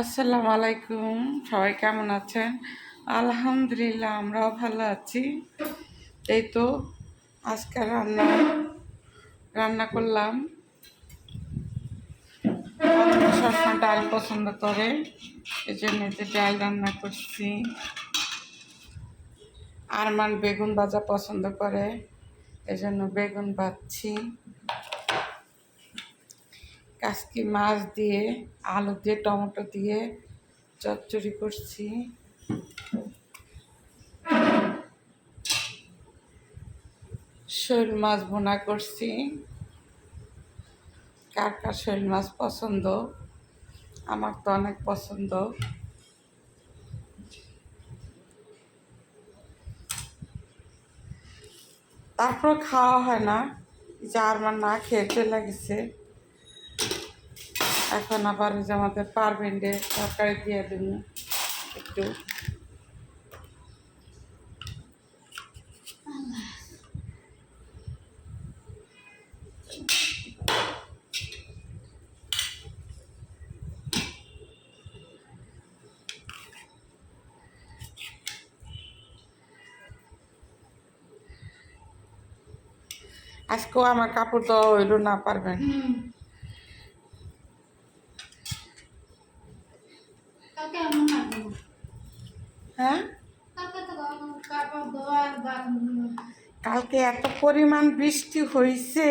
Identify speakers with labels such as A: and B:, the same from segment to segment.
A: আসসালামু আলাইকুম। সবাই কেমন আছেন? আলহামদুলিল্লাহ, আমরাও ভালো আছি। এই তো, আজকে রান্না রান্না করলাম। সবসময় ডাল পছন্দ করে এই জন্য যে ডাল রান্না করছি। আরমান বেগুন ভাজা পছন্দ করে এই জন্য বেগুন ভাজছি। কাসকি মাছ দিয়ে, আলু দিয়ে, টমেটো দিয়ে চচ্চড়ি করছি। শৈল মাছ বোনা করছি। কার কার শৈল মাছ পছন্দ? আমার তো অনেক পছন্দ। তারপর খাওয়া হয় না। যে আমার না খেয়ে চলে গেছে। এখন আবার যে আমাদের পারবেন্ডে তরকারি দিয়ে দেব একটু। আজকেও আমার কাপড় দেওয়া হইল না পারবেন
B: কালকে এমন লাগবে না।
A: হ্যাঁ?
B: কালকে
A: এত পরিমাণ বৃষ্টি হয়েছে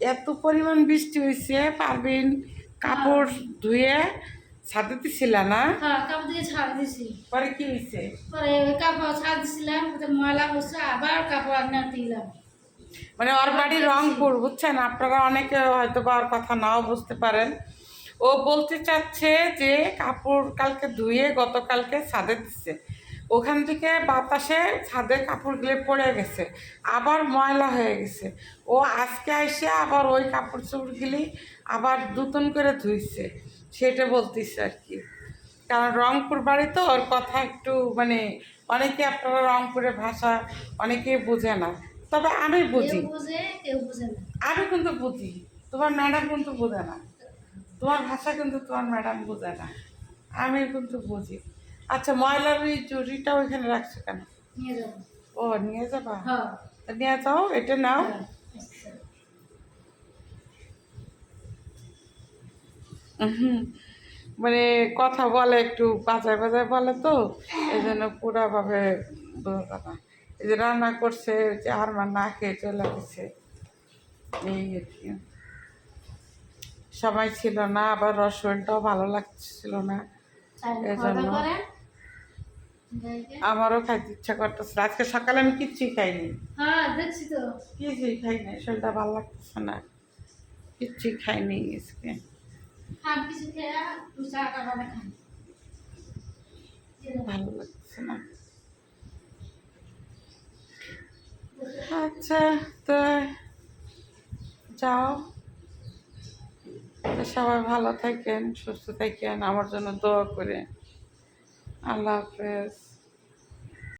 A: এত পরিমাণ বৃষ্টি হয়েছে পারবিন কাপড় ধুয়ে ছাদে ছিল না?
B: হ্যাঁ কাপড় দিয়ে ছাড় দিছি।
A: পরে কি হয়েছে
B: পরে কাপড় ছাড় দিছিলাম ময়লা বসে আবার কাপড় আনে দিলাম।
A: মানে ওর বাড়ি রংপুর বুঝছেন? আপনারা অনেকে হয়তো বা ওর কথা নাও বুঝতে পারেন। ও বলতে চাচ্ছে যে কাপড় কালকে ধুয়ে গতকালকে ছাদে দিচ্ছে ওখান থেকে বাতাসে ছাদের কাপড়গুলো পড়ে গেছে আবার ময়লা হয়ে গেছে। ও আজকে এসে আবার ওই কাপড় চোপড়গুলি আবার নতুন করে ধুইছে সেটা বলতেছে আর কি। কারণ রংপুর বাড়ি তো ওর কথা একটু মানে অনেকে আপনারা রংপুরের ভাষা অনেকে বোঝে না তবে আমি বুঝি। আমি কিন্তু বুঝি তোমার ম্যাডাম কিন্তু বোঝে না। তোমার ভাষা কিন্তু তোমার ম্যাডাম বোঝে না। আমি কিন্তু বুঝি। আচ্ছা ময়লার ওই চুরিটা ওইখানে রাখছো কেন?
B: নিয়ে
A: ও নিয়ে যাবা?
B: হ্যাঁ।
A: নিয়ে যাও এটা নাও।
B: হ্যাঁ, আচ্ছা।
A: মানে কথা বলে একটু বাজায় বাজায় বলে তো এই জন্য পুরাভাবে বোঝা না। এই যে রান্না করছে যে আর মা না খেয়ে চলে গেছে। এই আর কি। সময় ছিল না আবার রসুনটাও ভালো লাগছিল না।
B: তাই
A: এই জন্য।
B: দাওয়া করেন? যাইকে।
A: আমারও খাইতে ইচ্ছা করতেছে আজকে সকালে আমি কিচ্ছুই খাইনি।
B: হ্যাঁ
A: কিছুই খাইনি শরীরটা ভালো লাগতেছে না। কিচ্ছুই খাইনি আজকে। ভালো লাগছে না। আচ্ছা তো যাও। তো সবাই ভালো থাকেন সুস্থ থাকেন। আমার জন্য দোয়া করে আল্লাহ হাফেজ।